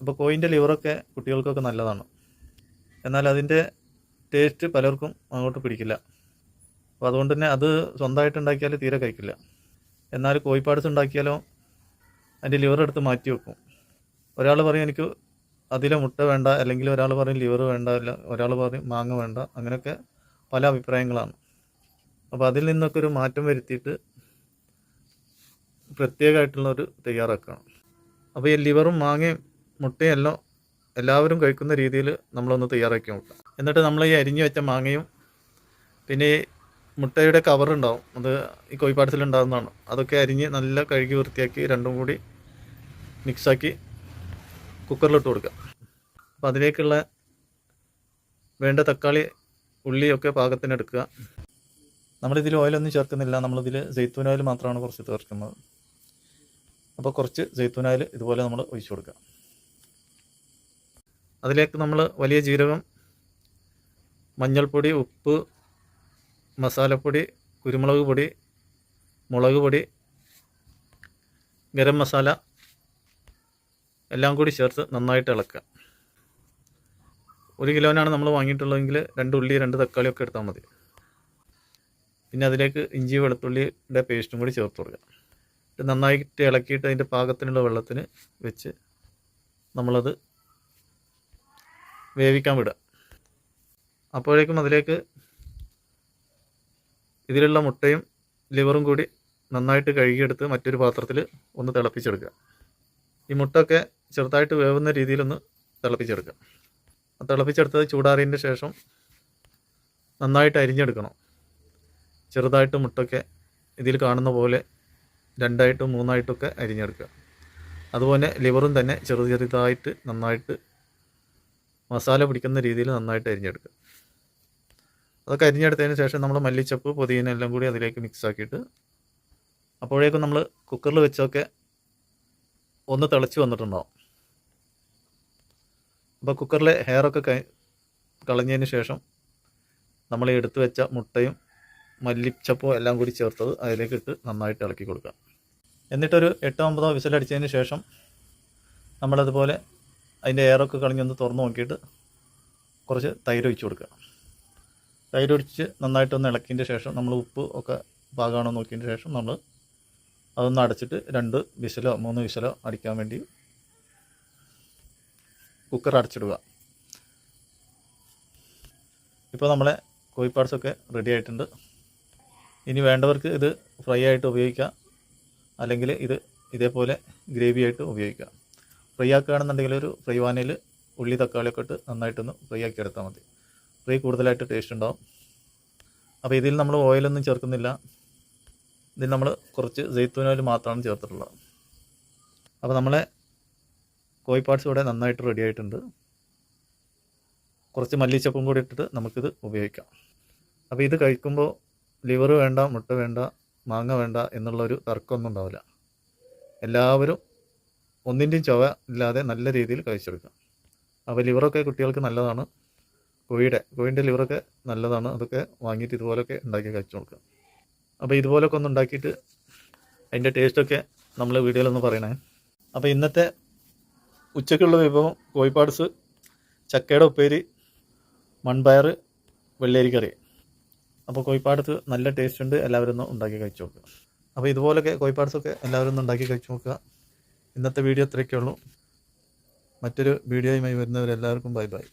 ഇപ്പോൾ കോയിന്റെ ലിവറൊക്കെ കുട്ടികൾക്കൊക്കെ നല്ലതാണ്. എന്നാൽ അതിന്റെ ടേസ്റ്റ് പലർക്കും അങ്ങോട്ട് പിടിക്കില്ല. അപ്പോൾ അതുകൊണ്ട് തന്നെ അത് സ്വന്തമായിട്ട് ഉണ്ടാക്കിയാൽ തീരെ കഴിക്കില്ല. എന്നാൽ കോഴിപ്പാടസ് ഉണ്ടാക്കിയാലോ അതിന്റെ ലിവർ എടുത്ത് മാറ്റി വെക്കും. ഒരാൾ പറയും എനിക്ക് അതിലെ മുട്ട വേണ്ട അല്ലെങ്കിൽ ഒരാൾ പറയും ലിവർ വേണ്ട അല്ല ഒരാൾ പറയും മാങ്ങ വേണ്ട അങ്ങനെയൊക്കെ പല അഭിപ്രായങ്ങളാണ്. അപ്പോൾ അതിൽ നിന്നൊക്കെ ഒരു മാറ്റം വരുത്തിയിട്ട് പ്രത്യേകമായിട്ടുള്ള ഒരു തയ്യാറാക്കണം. അപ്പോൾ ഈ ലിവറും മാങ്ങയും മുട്ടയും എല്ലാം എല്ലാവരും കഴിക്കുന്ന രീതിയിൽ നമ്മളൊന്ന് തയ്യാറാക്കി നോക്കാം. എന്നിട്ട് നമ്മൾ ഈ അരിഞ്ഞു വെച്ച മാങ്ങയും പിന്നെ ഈ മുട്ടയുടെ കവർ ഉണ്ടാവും. അത് ഈ കോഴിപ്പാടത്തിൽ ഉണ്ടാകുന്നതാണ് അതൊക്കെ അരിഞ്ഞ് നല്ല കഴുകി വൃത്തിയാക്കി രണ്ടും കൂടി മിക്സാക്കി കുക്കറിലിട്ട് കൊടുക്കുക അപ്പോൾ അതിലേക്കുള്ള വേണ്ട തക്കാളി ഉള്ളിയൊക്കെ പാകത്തിന് എടുക്കുക. നമ്മളിതിൽ ഓയിലൊന്നും ചേർക്കുന്നില്ല. നമ്മളിതിൽ ജെയ്ത്തൂൻ ഓയിൽ മാത്രമാണ് കുറച്ച് ചേർക്കുന്നത്. അപ്പോൾ കുറച്ച് ജെയ്ത്തൂൻ ഓയിൽ ഇതുപോലെ നമ്മൾ ഒഴിച്ചു കൊടുക്കുക. അതിലേക്ക് നമ്മൾ വലിയ ജീരകം മഞ്ഞൾപ്പൊടി ഉപ്പ് മസാലപ്പൊടി കുരുമുളക് പൊടി മുളക് പൊടി ഗരം മസാല എല്ലാം കൂടി ചേർത്ത് നന്നായിട്ട് ഇളക്കുക. ഒരു കിലോനാണ് നമ്മൾ വാങ്ങിയിട്ടുള്ളതെങ്കിൽ രണ്ട് ഉള്ളി രണ്ട് തക്കാളി ഒക്കെ എടുത്താൽ മതി. പിന്നെ അതിലേക്ക് ഇഞ്ചി വെളുത്തുള്ളിയുടെ പേസ്റ്റും കൂടി ചേർത്ത് കൊടുക്കുക. നന്നായിട്ട് ഇളക്കിയിട്ട് അതിന്റെ പാകത്തിനുള്ള വെള്ളത്തിന് വെച്ച് നമ്മളത് വേവിക്കാൻ വിടുക. അപ്പോഴേക്കും അതിലേക്ക് ഇതിലുള്ള മുട്ടയും ലിവറും കൂടി നന്നായിട്ട് കഴുകിയെടുത്ത് മറ്റൊരു പാത്രത്തിൽ ഒന്ന് തിളപ്പിച്ചെടുക്കുക. ഈ മുട്ടയൊക്കെ ചെറുതായിട്ട് വേവുന്ന രീതിയിലൊന്ന് തിളപ്പിച്ചെടുക്കുക. ആ തിളപ്പിച്ചെടുത്തത് ചൂടാറിയതിന്റെ ശേഷം നന്നായിട്ട് അരിഞ്ഞെടുക്കണം. ചെറുതായിട്ട് മുട്ടൊക്കെ ഇതിൽ കാണുന്ന പോലെ രണ്ടായിട്ടും മൂന്നായിട്ടൊക്കെ അരിഞ്ഞെടുക്കുക. അതുപോലെ ലിവറും തന്നെ ചെറു ചെറുതായിട്ട് നന്നായിട്ട് മസാല പിടിക്കുന്ന രീതിയിൽ നന്നായിട്ട് അരിഞ്ഞെടുക്കുക. അതൊക്കെ അരിഞ്ഞെടുത്തതിന് ശേഷം നമ്മൾ മല്ലിച്ചപ്പ് പുതിന എല്ലാം കൂടി അതിലേക്ക് മിക്സ് ആക്കിയിട്ട് അപ്പോഴേക്കും നമ്മൾ കുക്കറിൽ വെച്ചൊക്കെ ഒന്ന് തിളച്ച് വന്നിട്ടുണ്ടാവും. അപ്പോൾ കുക്കറിലെ ഹെയറൊക്കെ കളഞ്ഞതിന് ശേഷം നമ്മൾ എടുത്തു വെച്ച മുട്ടയും മല്ലിച്ചപ്പോ എല്ലാം കൂടി ചേർത്തത് അതിലേക്ക് ഇട്ട് നന്നായിട്ട് ഇളക്കി കൊടുക്കുക. എന്നിട്ടൊരു എട്ടോ ഒമ്പതോ വിസിലടിച്ചതിന് ശേഷം നമ്മളതുപോലെ അതിന്റെ എയറൊക്കെ കളഞ്ഞൊന്ന് തുറന്ന് നോക്കിയിട്ട് കുറച്ച് തൈര് ഒഴിച്ച് കൊടുക്കുക. തൈര് ഒഴിച്ച് നന്നായിട്ടൊന്ന് ഇളക്കിയതിന്റെ ശേഷം നമ്മൾ ഉപ്പ് ഒക്കെ പാകമാണോ നോക്കിയതിന്റെ ശേഷം നമ്മൾ അതൊന്ന് അടച്ചിട്ട് രണ്ട് വിശലോ മൂന്ന് വിശലോ അടിക്കാൻ വേണ്ടി കുക്കർ അടച്ചിടുക. ഇപ്പോൾ നമ്മളെ കോഴി പാർട്സൊക്കെ റെഡി ആയിട്ടുണ്ട്. ഇനി വേണ്ടവർക്ക് ഇത് ഫ്രൈ ആയിട്ട് ഉപയോഗിക്കാം. അല്ലെങ്കിൽ ഇത് ഇതേപോലെ ഗ്രേവി ആയിട്ട് ഉപയോഗിക്കാം. ഫ്രൈ ആക്കുകയാണെന്നുണ്ടെങ്കിൽ ഒരു ഫ്രൈ വാനയിൽ ഉള്ളി തക്കാളിയൊക്കെ ഇട്ട് നന്നായിട്ടൊന്ന് ഫ്രൈ ആക്കി എടുത്താൽ മതി. ഫ്രൈ കൂടുതലായിട്ട് ടേസ്റ്റ് ഉണ്ടാവും. അപ്പോൾ ഇതിൽ നമ്മൾ ഓയിലൊന്നും ചേർക്കുന്നില്ല. ഇതിൽ നമ്മൾ കുറച്ച് ജെയ്ത്തൂൻ ഓയിൽ മാത്രമാണ് ചേർത്തിട്ടുള്ളത്. അപ്പോൾ നമ്മളെ കോയി പാർട്സ് ഇവിടെ നന്നായിട്ട് റെഡി ആയിട്ടുണ്ട്. കുറച്ച് മല്ലിച്ചപ്പും കൂടി ഇട്ടിട്ട് നമുക്കിത് ഉപയോഗിക്കാം. അപ്പോൾ ഇത് കഴിക്കുമ്പോൾ ലിവർ വേണ്ട മുട്ട വേണ്ട മാങ്ങ വേണ്ട എന്നുള്ളൊരു തർക്കമൊന്നും ഉണ്ടാവില്ല. എല്ലാവരും ഒന്നിന്റെയും ചുവ ഇല്ലാതെ നല്ല രീതിയിൽ കഴിച്ചെടുക്കാം. അപ്പോൾ ലിവറൊക്കെ കുട്ടികൾക്ക് നല്ലതാണ്. കോഴിയുടെ കോഴിന്റെ ലിവറൊക്കെ നല്ലതാണ്. അതൊക്കെ വാങ്ങിയിട്ട് ഇതുപോലൊക്കെ ഉണ്ടാക്കി കഴിച്ചു കൊടുക്കുക അപ്പോൾ ഇതുപോലൊക്കെ ഒന്ന് ഉണ്ടാക്കിയിട്ട് അതിന്റെ ടേസ്റ്റൊക്കെ നമ്മൾ വീഡിയോയിലൊന്ന് പറയണേ. അപ്പോൾ ഇന്നത്തെ ഉച്ചയ്ക്കുള്ള വിഭവം കോഴിപ്പാട്സ് ചക്കയുടെ ഉപ്പേരി മൺപയർ വെള്ളേരിക്കറി. അപ്പോൾ കോഴിപ്പാടത്ത് നല്ല ടേസ്റ്റ് ഉണ്ട്. എല്ലാവരും ഒന്ന് ഉണ്ടാക്കി കഴിച്ചു നോക്കുക. അപ്പോൾ ഇതുപോലൊക്കെ കോഴിപ്പാട്സൊക്കെ എല്ലാവരും ഒന്ന് ഉണ്ടാക്കി കഴിച്ചു നോക്കുക. ഇന്നത്തെ വീഡിയോ ഇത്രയൊക്കെ ഉള്ളൂ. മറ്റൊരു വീഡിയോയുമായി വരുന്നവരെല്ലാവർക്കും ബൈ ബൈ.